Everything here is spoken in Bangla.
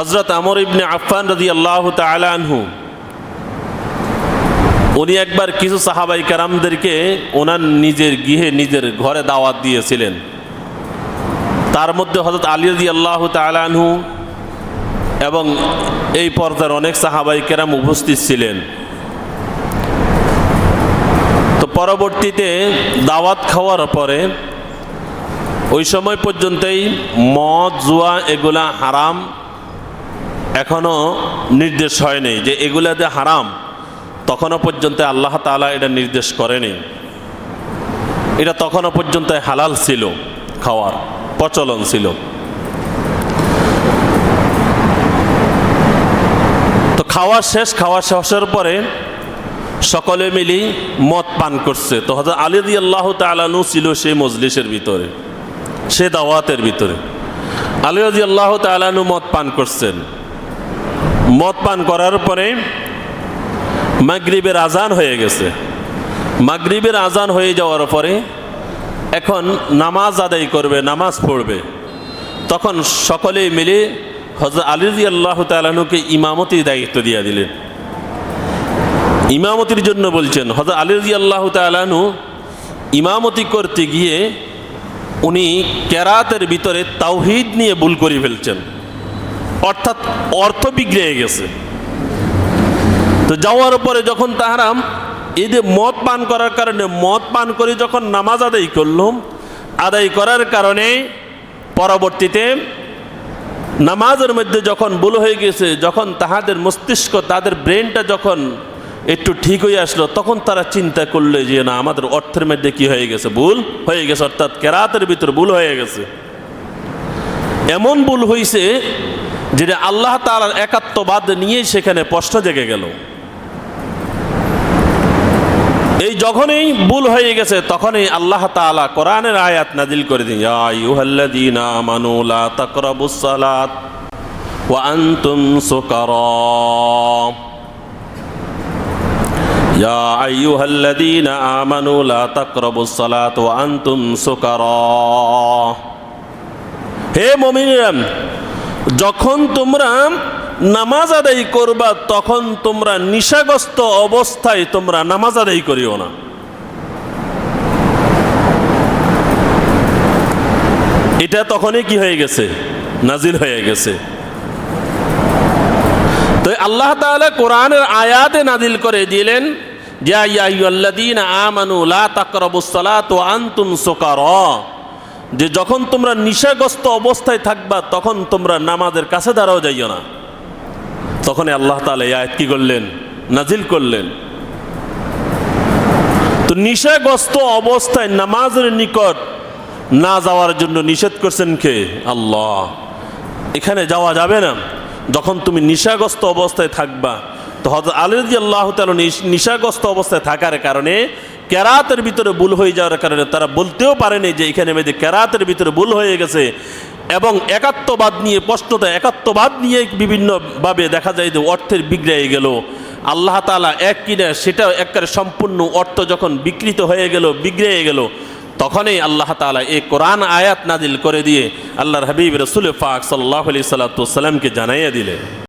হজরত আমর ইবনে আফফান রাজি আল্লাহ আনহু, উনি একবার কিছু সাহাবাই কারামদেরকে ওনার নিজের গৃহে নিজের ঘরে দাওয়াত দিয়েছিলেন। তার মধ্যে হজরত আলী রাজি আল্লাহ আনহু এবং এই পর্দার অনেক সাহাবাই কেরাম উপস্থিত ছিলেন। তো পরবর্তীতে দাওয়াত খাওয়ার পরে ওই সময় পর্যন্তই মদ, জুয়া এগুলা হারাম এখনও নির্দেশ হয়নি যে এগুলা যে হারাম, তখনও পর্যন্ত আল্লাহ তাআলা এটা নির্দেশ করেনি। এটা তখনও পর্যন্ত হালাল ছিল, খাওয়ার প্রচলন ছিল। তো খাওয়া শেষ, খাওয়া শেষের পরে সকলে মিলি মদ পান করছে। তো হজরত আলী আল্লাহ তালানু ছিল সেই মজলিসের ভিতরে সে দাওয়াতের ভিতরে। আলী রাজি আল্লাহ তালানু মদ পান করছেন। মদ পান করার পরে মাগরিবের আজান হয়ে গেছে। মাগরিবের আজান হয়ে যাওয়ার পরে এখন নামাজ আদায় করবে, নামাজ পড়বে। তখন সকলেই মিলে হজরত আলী আল্লাহ তালানুকে ইমামতির দায়িত্ব দিয়ে দিলেন। ইমামতির জন্য বলছেন হজরত আলী আল্লাহ তালানু ইমামতি করতে গিয়ে উনি কেরাতের ভিতরে তাওহিদ নিয়ে ভুল করে ফেলছেন। অর্থাৎ অর্থ বিগড়ে গেছে। তো যাওয়ার পরে যখন তাহারাম এই যে মদ পান করার কারণে, মদ পান করে যখন নামাজ আদায় করলাম আদায় করার কারণে পরবর্তীতে নামাজের মধ্যে যখন ভুল হয়ে গেছে, যখন তাহাদের মস্তিষ্ক, তাদের ব্রেনটা যখন একটু ঠিক হয়ে আসলো, তখন তারা চিন্তা করলে যে, না, আমাদের অর্থের মধ্যে কি হয়ে গেছে? ভুল হয়ে গেছে, অর্থাৎ কেরাতের ভিতর ভুল হয়ে গেছে। এমন ভুল হয়েছে যেটা আল্লাহ তালার একাত্মবাদ নিয়ে সেখানে প্রশ্ন জেগে গেল। এই যখনই ভুল হয়ে গেছে, তখনই আল্লাহ তাআলা কোরআনের আয়াত নাজিল করে দিন। আইয়ুহাল্লাযীনা আমানু লা তাকরাবুস সালাত ওয়া আনতুম ইয়া আইয়ুহাল্লাযীনা আমানু লা তাকরাবুস সালাত ওয়া আনতুম সুকারা। হে মুমিনেরা যখন তোমরা নামাজ আদায় করবা, তখন তোমরা নিশাগ্রস্ত অবস্থায় তোমরা নামাজ আদায় করিও না। এটা তখনই কি হয়ে গেছে? নাজিল হয়ে গেছে। তো আল্লাহ তাআলা কোরআনের আয়াতে নাজিল করে দিলেন যে ইয়া আইয়ুহাল্লাযীনা আমানু লা তাকরাবুস সালাত ওয়া আনতুম সুকারা যে যখন তোমরা নিশাগ্রস্ত অবস্থায় থাকবা, তখন তোমরা নামাজের কাছে দাঁড়াও যাইও না। তখন আল্লাহ তালা এই আয়াত কি করলেন? নাজিল করলেন। তো নিশাগ্রস্ত অবস্থায় নামাজের নিকট না যাওয়ার জন্য নিষেধ করছেন কে? আল্লাহ। এখানে যাওয়া যাবে না। যখন তুমি নিশাগ্রস্ত অবস্থায় থাকবা, তো হজরত আলী আল্লাহ তাল নিশাগ্রস্ত অবস্থায় থাকার কারণে কেরাতের ভিতরে ভুল হয়ে যাওয়ার কারণে তারা বলতেও পারেনি যে এখানে মেয়েদের কেরাতের ভিতরে ভুল হয়ে গেছে। এবং একাত্মবাদ নিয়ে স্পষ্টতা একাত্মবাদ নিয়ে বিভিন্নভাবে দেখা যায় যে অর্থের বিগড়ে গেল। আল্লাহ তালা এক কিনা সেটা একবারে সম্পূর্ণ অর্থ যখন বিকৃত হয়ে গেল বিগড়ে গেল, তখনই আল্লাহ তালা এই কোরআন আয়াত নাজিল করে দিয়ে আল্লাহর হাবিব রসুল পাক সাল্লাহ আলি সাল্লাতামকে জানাইয়া দিলে